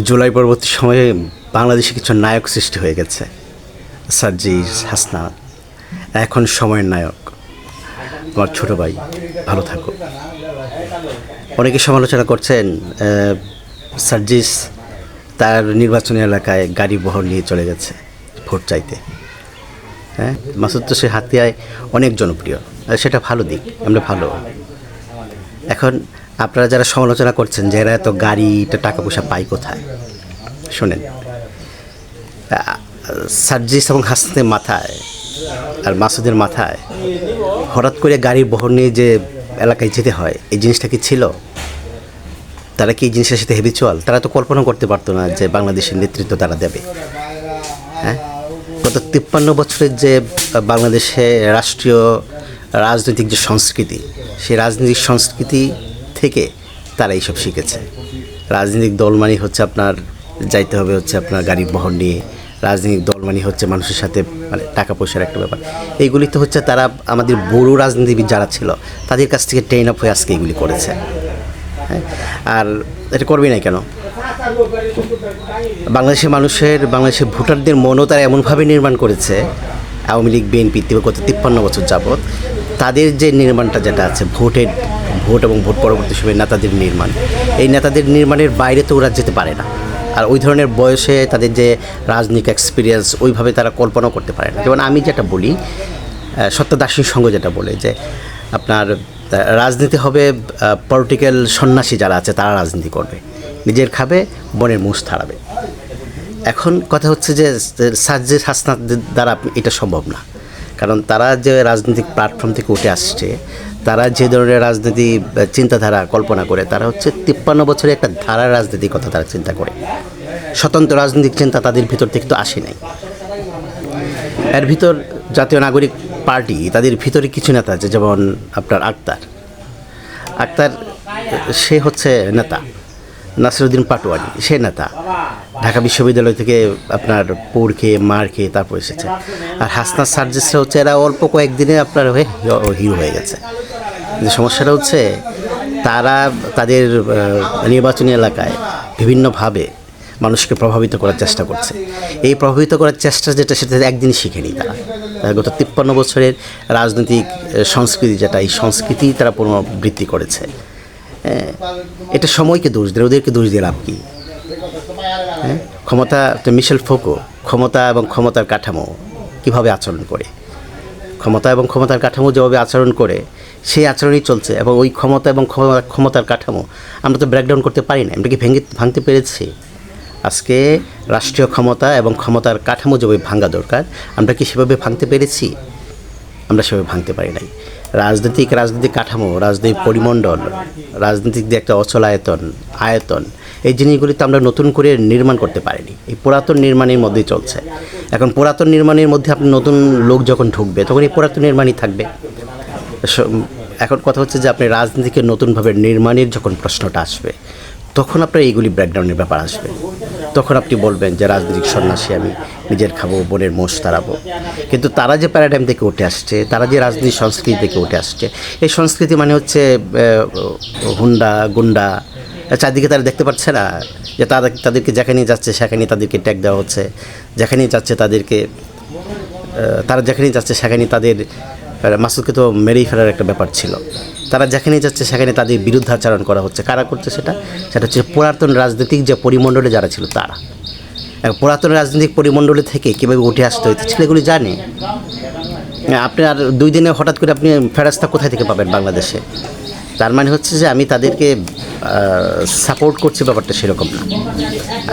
জুলাই পরবর্তী সময়ে বাংলাদেশে কিছু নায়ক সৃষ্টি হয়ে গেছে। সার্জিস হাসনাত। এখন সময়ের নায়ক। আমার ছোট ভাই, ভালো থাকো। অনেকে সমালোচনা করছেন সার্জিস তার নির্বাচনী এলাকায় গাড়ি বহর নিয়ে চলে গেছে ভোট চাইতে। হ্যাঁ মাসুদ তো সে হাতিয়ায় অনেক জনপ্রিয়। সেটা ভালো দিক, আমরা ভালো। এখন আপনারা যারা সমালোচনা করছেন যে এরা এত গাড়িটা টাকা পয়সা পায় কোথায়? শোনেন সার্জিস এবং হাসনের মাথায় আর মাসুদের মাথায় হঠাৎ করে গাড়ির বহর নিয়ে যে এলাকায় যেতে হয়, এই জিনিসটা কি ছিল? তারা কি এই জিনিসের সাথে হেবিচুয়াল তারা তো কল্পনা করতে পারতো না যে বাংলাদেশের নেতৃত্ব তারা দেবে। হ্যাঁ? গত তিপ্পান্ন বছরের যে বাংলাদেশে রাষ্ট্রীয় রাজনৈতিক যে সংস্কৃতি, সেই রাজনৈতিক সংস্কৃতি থেকে তারা এইসব শিখেছে। রাজনৈতিক দল মানে হচ্ছে আপনার, যাইতে হবে হচ্ছে আপনার গাড়ি বহন নিয়ে। রাজনৈতিক দল মানে হচ্ছে মানুষের সাথে মানে টাকা পয়সার একটা ব্যাপার। এইগুলি তো হচ্ছে তারা, আমাদের বড় রাজনীতিবিদ যারা ছিল, তাদের কাছ থেকে ট্রেন আপ হয়ে আজকে এগুলি করেছে। হ্যাঁ? আর এটা করবি না কেন? বাংলাদেশের মানুষের, বাংলাদেশের ভোটারদের মনও তারা এমনভাবে নির্মাণ করেছে, আওয়ামী লীগ, বিএনপি গত তিপ্পান্ন বছর যাবৎ। তাদের যে নির্মাণটা যেটা আছে, ভোটের ভোট এবং ভোট পরবর্তী সময় নেতাদের নির্মাণ, এই নেতাদের নির্মাণের বাইরে তো ওরা যেতে পারে না। আর ওই ধরনের বয়সে তাদের যে রাজনৈতিক এক্সপিরিয়েন্স ওইভাবে তারা কল্পনাও করতে পারে না। যেমন আমি যেটা বলি সত্যদাসীর সঙ্গ যেটা বলে যে, আপনার রাজনীতি হবে পলিটিক্যাল সন্ন্যাসী যারা আছে, তারা রাজনীতি করবে। নিজের খাবে, বনের মুষ ছাড়াবে। এখন কথা হচ্ছে যে সাজ্জের হাসনাত দ্বারা এটা সম্ভব না। কারণ তারা যে রাজনৈতিক প্ল্যাটফর্ম থেকে উঠে আসছে, তারা যে ধরনের রাজনীতি চিন্তাধারা কল্পনা করে, তারা হচ্ছে তিপ্পান্ন বছরের একটা ধারার রাজনীতির কথা তারা চিন্তা করে। স্বতন্ত্র রাজনৈতিক চিন্তা তাদের ভিতর থেকে তো আসে নাই। এর ভিতর জাতীয় নাগরিক পার্টি, তাদের ভিতরে কিছু নেতা আছে, যেমন আপনার আক্তার। আক্তার, সে হচ্ছে নেতা। নাসিরুদ্দিন পাটোয়ারি, সে নেতা। ঢাকা বিশ্ববিদ্যালয় থেকে আপনার পৌর খেয়ে, মার খেয়ে তারপর এসেছে। আর হাসনাত সার্জেসরা হচ্ছে, এরা অল্প কয়েকদিনে আপনার হয়ে হিরো হয়ে গেছে। সমস্যাটা হচ্ছে, তারা তাদের নির্বাচনী এলাকায় বিভিন্নভাবে মানুষকে প্রভাবিত করার চেষ্টা করছে। এই প্রভাবিত করার চেষ্টা যেটা, সেটা একদিন শিখেনি তারা গত তিপ্পান্ন বছরের রাজনৈতিক সংস্কৃতি যেটা, এই সংস্কৃতি তারা পুনরাবৃত্তি করেছে। এটা সময়কে দোষ দেয়, ওদেরকে দোষ দিয়ে লাভ কী? হ্যাঁ? ক্ষমতা মিশেল ফোকো, ক্ষমতা এবং ক্ষমতার কাঠামো কীভাবে আচরণ করে? ক্ষমতা এবং ক্ষমতার কাঠামো যেভাবে আচরণ করে, সেই আচরণই চলছে এবং ওই ক্ষমতা এবং ক্ষমতা- ক্ষমতার কাঠামো আমরা তো ব্রেকডাউন করতে পারি না, আমরা কি ভেঙে, ভাঙতে পেরেছি? আজকে রাষ্ট্রীয় ক্ষমতা এবং ক্ষমতার কাঠামো যেভাবে ভাঙা দরকার, আমরা কি সেভাবে ভাঙতে পেরেছি? আমরা সেভাবে ভাঙতে পারি নাই। রাজনৈতিক রাজনৈতিক কাঠামো, রাজনৈতিক পরিমণ্ডল, রাজনৈতিক যে একটা অচল আয়তন আয়তন, এই জিনিসগুলি তো আমরা নতুন করে নির্মাণ করতে পারিনি। এই পুরাতন নির্মাণের মধ্যেই চলছে। এখন পুরাতন নির্মাণের মধ্যে আপনি নতুন লোক যখন ঢুকবে, তখন এই পুরাতন নির্মাণই থাকবে। এখন কথা হচ্ছে যে আপনি রাজনীতিকে নতুনভাবে নির্মাণের যখন প্রশ্নটা আসবে তখন আপনার এইগুলি ব্রেকডাউনের ব্যাপার আসবে। তখন আপনি বলবেন যে, রাজনৈতিক সন্ন্যাসী, আমি নিজের খাব, বোনের মোষ তাড়াবো। কিন্তু তারা যে প্যারাডাইম থেকে উঠে আসছে, তারা যে রাজনীতি সংস্কৃতি থেকে উঠে আসছে, এই সংস্কৃতি মানে হচ্ছে হুন্ডা, গুন্ডা চারদিকে তারা দেখতে পাচ্ছে না যে তারা, তাদেরকে যেখানেই যাচ্ছে সেখানেই তাদেরকে ট্যাগ দেওয়া হচ্ছে। যেখানেই যাচ্ছে তাদেরকে তারা যেখানেই যাচ্ছে সেখানেই তাদের মাসুদকে তো মেরেই ফেলার একটা ব্যাপার ছিল। তারা যেখানেই যাচ্ছে, সেখানে তাদের বিরুদ্ধাচরণ করা হচ্ছে। কারা করছে সেটা? সেটা হচ্ছে পুরাতন রাজনৈতিক যে পরিমণ্ডলে যারা ছিল তারা। পুরাতন রাজনৈতিক পরিমণ্ডলে থেকে কীভাবে উঠে আসতে হইতে ছেলেগুলি জানে। আপনি আর দুই দিনে হঠাৎ করে আপনি ফেরাস্তা কোথায় থেকে পাবেন বাংলাদেশে? তার মানে হচ্ছে যে আমি তাদেরকে সাপোর্ট করছি, ব্যাপারটা সেরকম না।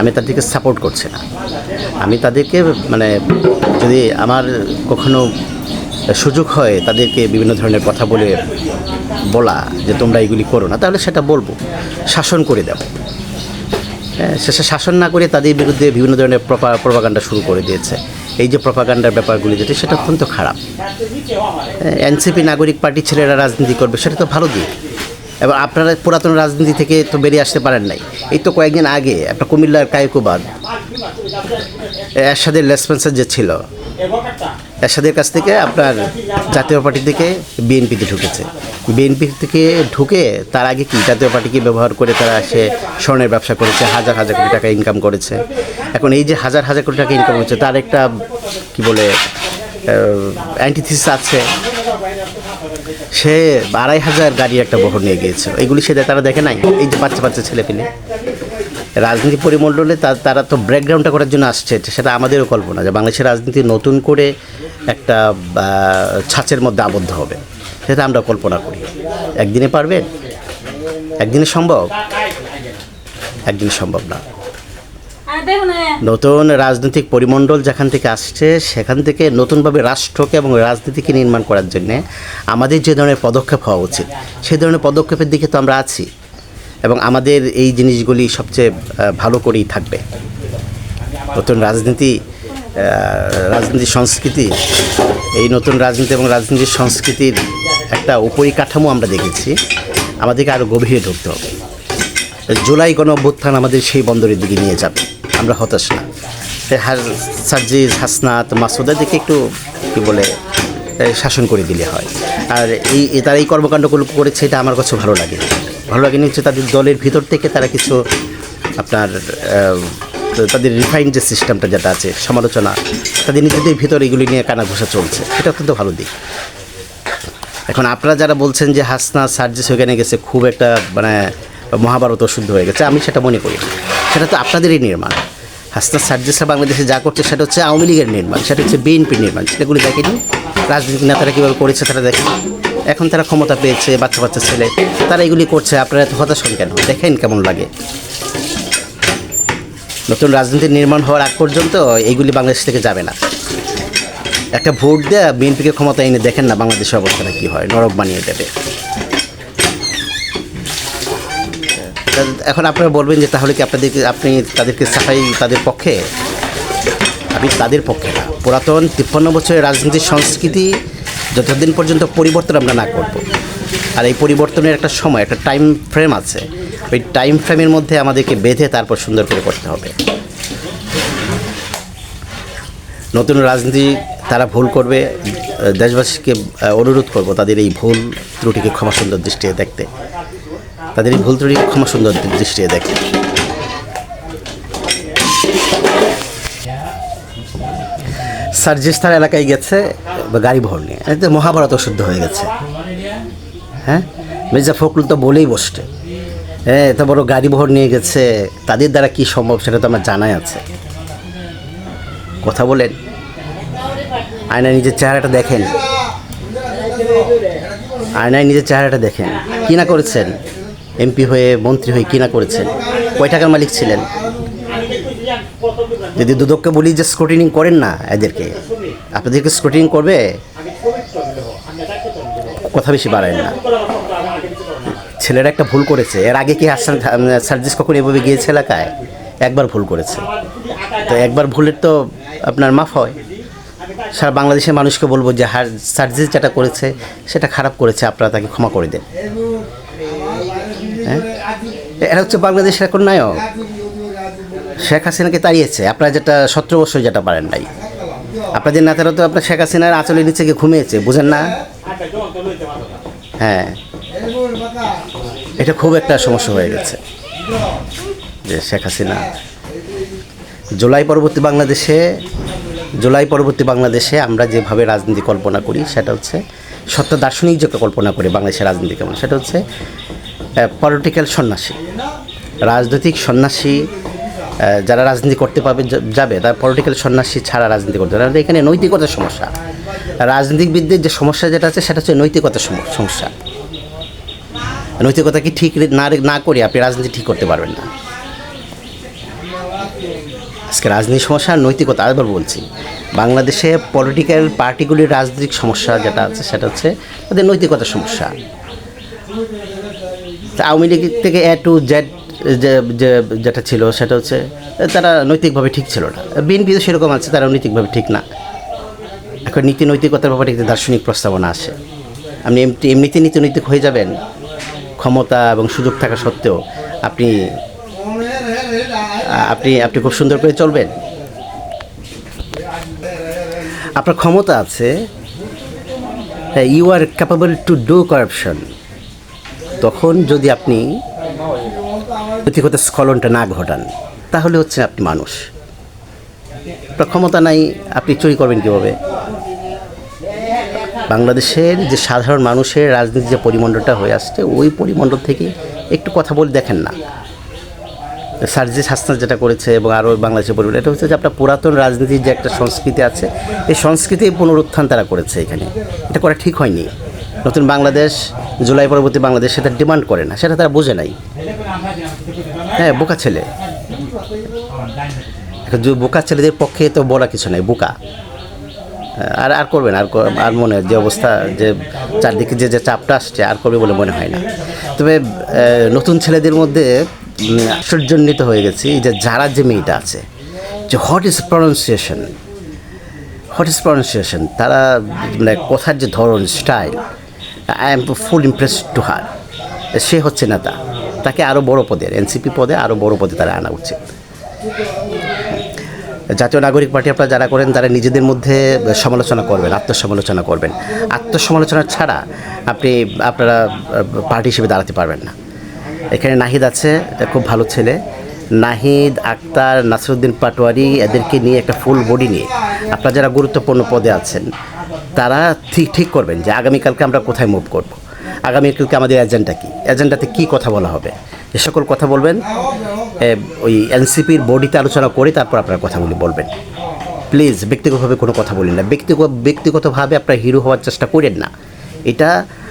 আমি তাদেরকে সাপোর্ট করছি না। আমি তাদেরকে মানে যদি আমার কখনো সুযোগ হয় তাদেরকে বিভিন্ন ধরনের কথা বলে বলা যে তোমরা এগুলি করো না তাহলে সেটা বলব শাসন করে দেবো। হ্যাঁ, শেষে শাসন না করে তাদের বিরুদ্ধে বিভিন্ন ধরনের প্রপাগান্ডা শুরু করে দিয়েছে। এই যে প্রপাগান্ডার ব্যাপারগুলি যেটা সেটা অত্যন্ত খারাপ। এনসিপি নাগরিক পার্টি ছেলেরা রাজনীতি করবে সেটা তো ভালো দিক। এবং আপনারা পুরাতন রাজনীতি থেকে তো বেরিয়ে আসতে পারেন নাই। এই তো কয়েকদিন আগে একটা কুমিল্লার কায়কুবাদ এরশাদের লেসপেন্সার যে ছিল এরশাদের কাছ থেকে আপনার জাতীয় পার্টি থেকে বিএনপিতে ঢুকেছে। বিএনপি থেকে ঢুকে তার আগে কি জাতীয় পার্টিকে ব্যবহার করে তারা সে স্বর্ণের ব্যবসা করেছে, হাজার হাজার কোটি টাকা ইনকাম করেছে। এখন এই যে হাজার হাজার কোটি টাকা ইনকাম হচ্ছে, তার একটা, কি বলে অ্যান্টিথিস আছে। সে আড়াই হাজার গাড়ি একটা বহর নিয়ে গিয়েছিল। এগুলি সে তারা দেখে নাই? এই যে বাচ্চা বাচ্চা ছেলে পেলে রাজনীতি পরিমণ্ডলে তারা তো ব্রেকডাউনটা করার জন্য আসছে, সেটা আমাদেরও কল্পনা যে বাংলাদেশের রাজনীতি নতুন করে একটা ছাঁচের মধ্যে আবদ্ধ হবে। সেটা আমরা কল্পনা করি। একদিনে পারবেন একদিনে সম্ভব? একদিন সম্ভব না। নতুন রাজনৈতিক পরিমণ্ডল যেখান থেকে আসছে, সেখান থেকে নতুনভাবে রাষ্ট্রকে এবং রাজনীতিকে নির্মাণ করার জন্যে আমাদের যে ধরনের পদক্ষেপ হওয়া উচিত সেই ধরনের পদক্ষেপের দিকে তো আমরা আছি। এবং আমাদের এই জিনিসগুলি সবচেয়ে ভালো করেই থাকবে। নতুন রাজনীতি রাজনীতি সংস্কৃতি, এই নতুন রাজনীতি এবং রাজনীতির সংস্কৃতির একটা উপরিকাঠামো আমরা দেখেছি। আমাদেরকে আরও গভীরে ঢুকতে হবে। জুলাই কোনো অভ্যুত্থান আমাদের সেই বন্দরের দিকে নিয়ে যাবে। আমরা হতাশ না। সার্জিজ হাসনাত মাসুদের দিকে একটু, কী বলে শাসন করে দিলে হয়। আর এই, তারা এই কর্মকাণ্ডগুলো করেছে, এটা আমার কাছে ভালো লাগে। ভালো লাগেনি হচ্ছে তাদের দলের ভিতর থেকে তারা কিছু আপনার তাদের রিফাইন্ড যে সিস্টেমটা যেটা আছে, সমালোচনা, তাদের নিজেদের ভিতর এগুলি নিয়ে কানা ঘোষা চলছে। এটা অত্যন্ত ভালো দিক। এখন আপনারা যারা বলছেন যে হাসনা সার্জিস ওখানে গেছে, খুব একটা মানে মহাভারত অশুদ্ধ হয়ে গেছে, আমি সেটা মনে করি সেটা তো আপনাদেরই নির্মাণ। হাসনা সার্জিসরা বাংলাদেশে যা করছে, সেটা হচ্ছে আওয়ামী লীগের নির্মাণ, সেটা হচ্ছে বিএনপির নির্মাণ। সেটাগুলি দেখেনি? রাজনৈতিক নেতারা কীভাবে করেছে, তারা দেখেন? এখন তারা ক্ষমতা পেয়েছে, বাচ্চা বাচ্চা ছেলে, তারা এগুলি করছে, আপনারা এত হতাশ হন কেন? দেখেন কেমন লাগে। নতুন রাজনীতির নির্মাণ হওয়ার আগ পর্যন্ত এইগুলি বাংলাদেশ থেকে যাবে না। একটা ভোট দেয়া বিএনপিকে ক্ষমতা এনে দেখেন না বাংলাদেশের অবস্থাটা কী হয়, নরক বানিয়ে দেবে। এখন আপনারা বলবেন যে তাহলে কি আপনাদেরকে আপনি তাদেরকে সাফাই তাদের পক্ষে? আমি তাদের পক্ষে না। পুরাতন তিপ্পান্ন বছরের রাজনীতির সংস্কৃতি যতদিন পর্যন্ত পরিবর্তন আমরা না করব। আর এই পরিবর্তনের একটা সময়, একটা টাইম ফ্রেম আছে। ওই টাইম ফ্রেমের মধ্যে আমাদেরকে বেঁধে তারপর সুন্দর করে করতে হবে। নতুন রাজনীতি তারা ভুল করবে। দেশবাসীকে অনুরোধ করব তাদের এই ভুল ত্রুটিকে ক্ষমা সুন্দর দৃষ্টিতে দেখতে। তাদের এই ভুল ত্রুটিকে ক্ষমা সুন্দর দৃষ্টিতে দেখতে। সার্জিস্তার এলাকায় গেছে। বা গাড়ি ভর নিয়ে। এতে মহাভারত অশুদ্ধ হয়ে গেছে। হ্যাঁ? মির্জা ফখরুল তো বলেই বসছে। হ্যাঁ এত বড় গাড়ি ভর নিয়ে গেছে, তাদের দ্বারা কি সম্ভব সেটা তো আমার জানাই আছে। কথা বলেন। আয়নায় নিজের চেহারাটা দেখেন। আয়নায় নিজের চেহারাটা দেখেন। কী না করেছেন? এমপি হয়ে, মন্ত্রী হয়ে কি না করেছেন? কয় টাকার মালিক ছিলেন? যদি দুদককে বলি যে স্ক্রুটিনিং করেন না এদেরকে। আপনাদেরকে স্ক্রুটিনিং করবে? কথা বেশি বাড়ায় না। ছেলেরা একটা ভুল করেছে। এর আগে কি হাসান সার্জিস কখন এভাবে গিয়েছে এলাকায়? একবার ভুল করেছে। তো একবার ভুলের তো আপনার মাফ হয়। সারা বাংলাদেশের মানুষকে বলব যে, হার, সার্জিস যেটা করেছে, সেটা খারাপ করেছে, আপনারা তাকে ক্ষমা করে দেন। হ্যাঁ? এরা হচ্ছে বাংলাদেশের এখন নায়ক। শেখ হাসিনাকে তাড়িয়েছে। আপনারা যেটা সতেরো বছর যেটা পারেন নাই। আপনাদের নেতারা তো আপনার শেখ হাসিনার আঁচলের নিচে গিয়ে ঘুমিয়েছে, বুঝেন না? হ্যাঁ। এটা খুব একটা সমস্যা হয়ে গেছে যে শেখ হাসিনা জুলাই পরবর্তী বাংলাদেশে, জুলাই পরবর্তী বাংলাদেশে আমরা যেভাবে রাজনীতি কল্পনা করি, সেটা হচ্ছে সত্য দার্শনিক যে কল্পনা করি বাংলাদেশের রাজনীতি কেমন, সেটা হচ্ছে পলিটিক্যাল সন্ন্যাসী, রাজনৈতিক সন্ন্যাসী যারা রাজনীতি করতে পারবে, যা- যাবে, তারা পলিটিক্যাল সন্ন্যাসী ছাড়া রাজনীতি করতে পারবে। এখানে নৈতিকতার সমস্যা। রাজনীতিবিদদের যে সমস্যা যেটা আছে, সেটা হচ্ছে নৈতিকতার সমস্যা। নৈতিকতা কি ঠিক না না করে আপনি রাজনীতি ঠিক করতে পারবেন না। আজকে রাজনীতির সমস্যা আর নৈতিকতা, আরেকবার বলছি। বাংলাদেশে পলিটিক্যাল পার্টিগুলির রাজনৈতিক সমস্যা যেটা আছে, সেটা হচ্ছে তাদের নৈতিকতার সমস্যা। আওয়ামী লীগ থেকে এ টু জেড যে যেটা ছিল সেটা হচ্ছে, তারা নৈতিকভাবে ঠিক ছিল না। বিএনপি তো সেরকম আছে, তারা নৈতিকভাবে ঠিক না। এখন নীতি নৈতিকতার ব্যাপারে একটি দার্শনিক প্রস্তাবনা আসে আপনি এমনি এমনিতে নীতি নৈতিক হয়ে যাবেন, ক্ষমতা এবং সুযোগ থাকা সত্ত্বেও আপনি আপনি আপনি খুব সুন্দর করে চলবেন। আপনার ক্ষমতা আছে you are capable to do corruption তখন যদি আপনি নৈতিকতা স্খলনটা না ঘটান, তাহলে হচ্ছে আপনি মানুষ। ক্ষমতা নাই, আপনি চুরি করবেন কীভাবে? বাংলাদেশের যে সাধারণ মানুষের রাজনীতি যে পরিমণ্ডলটা হয়ে আসছে, ওই পরিমণ্ডল থেকে একটু কথা বলে দেখেন না। সার্জিস হাসনাত যেটা করেছে এবং আরও বাংলাদেশের পরিবার এটা হচ্ছে যে আপনার পুরাতন রাজনীতির যে একটা সংস্কৃতি আছে, এই সংস্কৃতি পুনরুত্থান তারা করেছে এখানে। এটা করা ঠিক হয়নি। নতুন বাংলাদেশ জুলাই পরবর্তী বাংলাদেশ সেটা ডিমান্ড করে না, সেটা তারা বোঝে নাই। হ্যাঁ বোকা ছেলে। বোকা ছেলেদের পক্ষে তো বলা কিছু নাই, বোকা। আর আর করবেন আর কর- আর মনে যে অবস্থা যে চারদিকে যে যে চাপটা আসছে, আর করবে বলে মনে হয় না। তবে নতুন ছেলেদের মধ্যে আশ্চর্যান্বিত হয়ে গেছি যে যারা যে মেয়েটা আছে, যে what is pronunciation what is pronunciation তারা মানে কথার যে ধরন style I am full impress to her সে হচ্ছে নেতা। তাকে আরও বড় পদের এনসিপি পদে আরও বড় পদে তারা আনা উচিত। জাতীয় নাগরিক পার্টি আপনারা যারা করেন, তারা নিজেদের মধ্যে সমালোচনা করবেন, আত্মসমালোচনা করবেন। আত্মসমালোচনা ছাড়া আপনি, আপনারা পার্টি হিসেবে দাঁড়াতে পারবেন না। এখানে নাহিদ আছে খুব ভালো ছেলে। নাহিদ, আক্তার, নাসরুদ্দিন পাটোয়ারি, এদেরকে নিয়ে একটা ফুল বডি নিয়ে। আপনারা যারা গুরুত্বপূর্ণ পদে আছেন তারা ঠিক ঠিক করবেন যে আগামীকালকে আমরা কোথায় মুভ করব। আগামীকালকে আমাদের এজেন্ডা কী? এজেন্ডাতে কী কথা বলা হবে? এ সকল কথা বলবেন ওই এনসিপির বডিতে আলোচনা করে তারপর আপনার কথাগুলি বলবেন। প্লিজ ব্যক্তিগতভাবে কোনো কথা বলেন না। ব্যক্তিগত ব্যক্তিগতভাবে আপনার হিরো হওয়ার চেষ্টা করেন না। এটা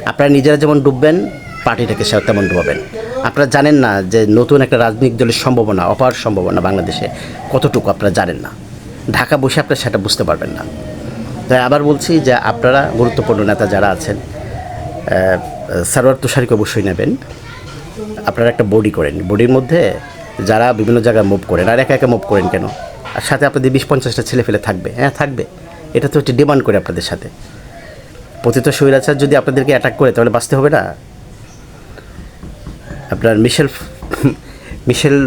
আপনারা নিজেরা যেমন ডুববেন, পার্টিটাকে সে তেমন ডুবাবেন। আপনারা জানেন না যে নতুন একটা রাজনৈতিক দলের সম্ভাবনা, অপার সম্ভাবনা বাংলাদেশে কতটুকু আপনারা জানেন না। ঢাকা বসে আপনারা সেটা বুঝতে পারবেন না। তাই আবার বলছি যে আপনারা গুরুত্বপূর্ণ নেতা যারা আছেন সারোয়ার তুষারিকে অবশ্যই নেবেন। আপনারা একটা বডি করেন। বডির মধ্যে যারা বিভিন্ন জায়গায় মুভ করেন, আর একা একা মুভ করেন কেন? আর সাথে আপনাদের বিশ পঞ্চাশটা ছেলে ফেলে থাকবে। হ্যাঁ থাকবে। এটা তো হচ্ছে ডিমান্ড করে আপনাদের সাথে। পতিত স্বৈরাচার যদি আপনাদেরকে অ্যাটাক করে, তাহলে বাঁচতে হবে না। আপনার মিশেল মিশেল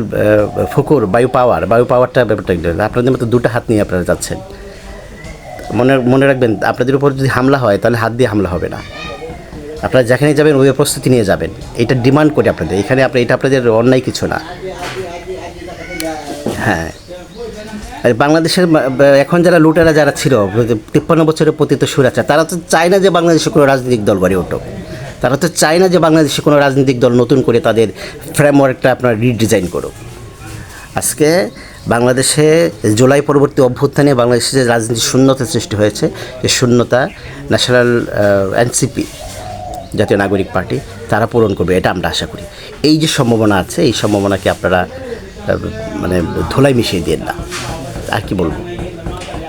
ফকুর, বায়ু পাওয়ার, বায়ু পাওয়ারটা ব্যাপারটা একটু আপনাদের মতো দুটো হাত নিয়ে আপনারা যাচ্ছেন। মনে মনে রাখবেন, আপনাদের উপর যদি হামলা হয়, তাহলে হাত দিয়ে হামলা হবে না। আপনারা যেখানে যাবেন, ওই প্রস্তুতি নিয়ে যাবেন। এটা ডিমান্ড করে আপনাদের। এখানে আপনার এটা আপনাদের অন্যায় কিছু না। হ্যাঁ। আর বাংলাদেশের এখন যারা লুটেরা যারা ছিল, তিপ্পান্ন বছরের পতিত সুরাচার তারা তো চায় না যে বাংলাদেশে কোনো রাজনৈতিক দল গড়ে উঠুক। তারা তো চায় না যে বাংলাদেশে কোনো রাজনৈতিক দল নতুন করে তাদের ফ্রেমওয়ার্কটা আপনার রিডিজাইন করুক। আজকে বাংলাদেশে জুলাই পরবর্তী অভ্যুত্থানে বাংলাদেশে যে রাজনীতি শূন্যতা সৃষ্টি হয়েছে, এই শূন্যতা ন্যাশনাল এনসিপি, জাতীয় নাগরিক পার্টি, তারা পূরণ করবে, এটা আমরা আশা করি। এই যে সম্ভাবনা আছে, এই সম্ভাবনাকে আপনারা মানে ধোলাই মিশিয়ে দিন না। আর কি বলব?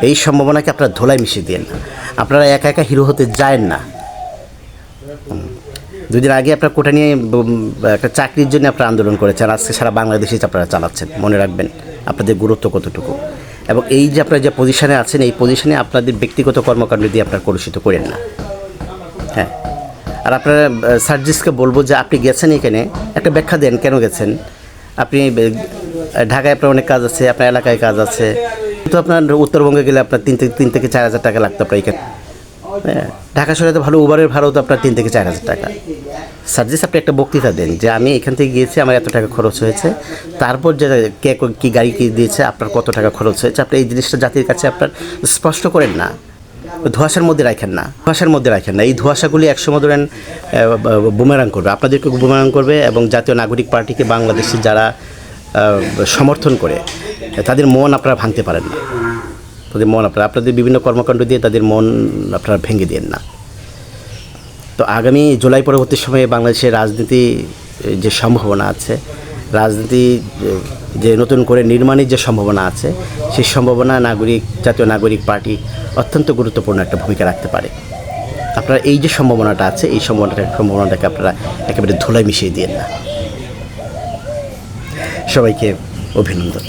এই সম্ভাবনাকে আপনারা ধোলাই মিশিয়ে দিন না। আপনারা একা একা হিরো হতে যায় না। দুদিন আগে আপনার কোটা নিয়ে একটা চাকরির জন্য আপনারা আন্দোলন করেছেন, আজকে সারা বাংলাদেশে আপনারা চালাচ্ছেন, মনে রাখবেন। আপনাদের গুরুত্ব কতটুকু? এবং এই যে আপনারা যে পজিশনে আছেন, এই পজিশনে আপনাদের ব্যক্তিগত কর্মকাণ্ড দিয়ে আপনার কলুষিত করেন না। হ্যাঁ। আর আপনারা সার্জিসকে বলব যে আপনি গেছেন এখানে, একটা ব্যাখ্যা দেন কেন গেছেন? আপনি ঢাকায় আপনার অনেক কাজ আছে, আপনার এলাকায় কাজ আছে। তো আপনার উত্তরবঙ্গে গেলে আপনার তিন থেকে তিন থেকে চার হাজার টাকা লাগতো আপনার এখানে। ঢাকা শহরে তো ভালো উবারের ভাড়াও তো আপনার তিন থেকে চার হাজার টাকা। সার্জিস আপনি একটা বক্তৃতা দেন যে আমি এখান থেকে গিয়েছি, আমার এত টাকা খরচ হয়েছে। তারপর যে কে কী গাড়ি কি দিয়েছে, আপনার কত টাকা খরচ হয়েছে? আপনি এই জিনিসটা জাতির কাছে আপনার স্পষ্ট করেন না। ধোঁয়াশার মধ্যে রাখেন না। ধোঁয়াশার মধ্যে রাখেন না। এই ধোঁয়াশাগুলি একসময় ধরেন বুমেরাং করবে। আপনাদেরকে বুমেরাং করবে এবং জাতীয় নাগরিক পার্টিকে বাংলাদেশি যারা সমর্থন করে, তাদের মন আপনারা ভাঙতে পারেন না। তাদের মন আপনারা, আপনাদের বিভিন্ন কর্মকাণ্ড দিয়ে তাদের মন আপনারা ভেঙে দেন না। তো আগামী জুলাই পরবর্তী সময়ে বাংলাদেশের রাজনীতি, যে সম্ভাবনা আছে, রাজনীতি, যে নতুন করে নির্মাণের যে সম্ভাবনা আছে, সেই সম্ভাবনা নাগরিক, জাতীয় নাগরিক পার্টি অত্যন্ত গুরুত্বপূর্ণ একটা ভূমিকা রাখতে পারে। আপনারা এই যে সম্ভাবনাটা আছে, এই সম্ভাবনাটা সম্ভাবনাটাকে আপনারা একেবারে ধুলায় মিশিয়ে দিয়েন না। সবাইকে অভিনন্দন।